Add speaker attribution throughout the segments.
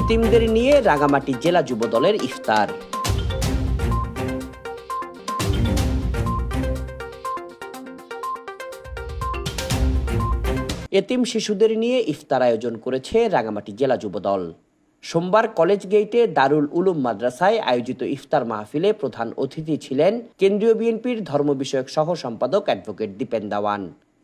Speaker 1: এতিমদের নিয়ে রাঙামাটি জেলা যুব দলের ইফতার। এতিম শিশুদের নিয়ে ইফতার আয়োজন করেছে রাঙামাটি জেলা যুবদল সোমবার কলেজ গেইটে দারুল উলুম মাদ্রাসায় আয়োজিত ইফতার মাহফিলে প্রধান অতিথি ছিলেন কেন্দ্রীয় বিএনপির ধর্ম বিষয়ক সহ সম্পাদক অ্যাডভোকেট দীপেন দাওয়ান।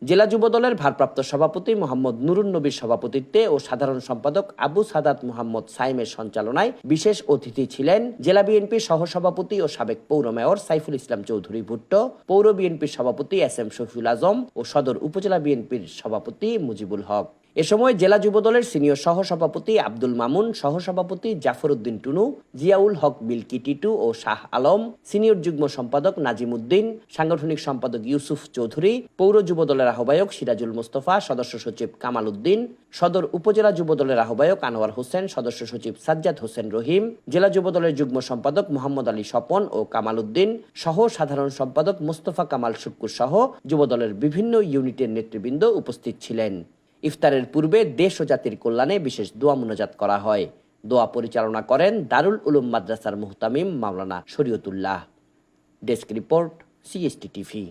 Speaker 1: জেলা যুব দলের ভারপ্রাপ্ত সভাপতি মোহাম্মদ নুরুন নবীর সভাপতিত্বে ও সাধারণ সম্পাদক আবু সাদাত মোহাম্মদ সাইমের সঞ্চালনায় বিশেষ অতিথি ছিলেন জেলা বিএনপির সহসভাপতি ও সাবেক পৌর মেয়র সাইফুল ইসলাম চৌধুরী ভুট্টো, পৌর বিএনপির সভাপতি এস এম শফিউল আজম ও সদর উপজেলা বিএনপির সভাপতি মুজিবুল হক। এ সময় জেলা যুবদলের সিনিয়র সহসভাপতি আব্দুল মামুন, সহসভাপতি জাফর উদ্দিন টুনু, জিয়াউল হক বিলকি টিটু ও শাহ আলম, সিনিয়র যুগ্ম সম্পাদক নাজিম উদ্দিন সাংগঠনিক সম্পাদক ইউসুফ চৌধুরী, পৌর যুবদলের আহ্বায়ক সিরাজুল মোস্তফা, সদস্য সচিব কামাল উদ্দিন, সদর উপজেলা যুবদলের আহ্বায়ক আনোয়ার হোসেন, সদস্য সচিব সাজ্জাদ হোসেন রহিম, জেলা যুবদলের যুগ্ম সম্পাদক মোহাম্মদ আলী স্বপন ও কামাল উদ্দিন, সহ সাধারণ সম্পাদক মোস্তফা কামাল শুক্কুর সহ যুবদলের বিভিন্ন ইউনিটের নেতৃবৃন্দ উপস্থিত ছিলেন। ইফতারের পূর্বে দেশ ও জাতির কল্যাণে বিশেষ দোয়া মুনাজাত করা হয়। দোয়া পরিচালনা করেন দারুল উলুম মাদ্রাসার মুহতামিম মাওলানা Shariatullah. Desk report CST TV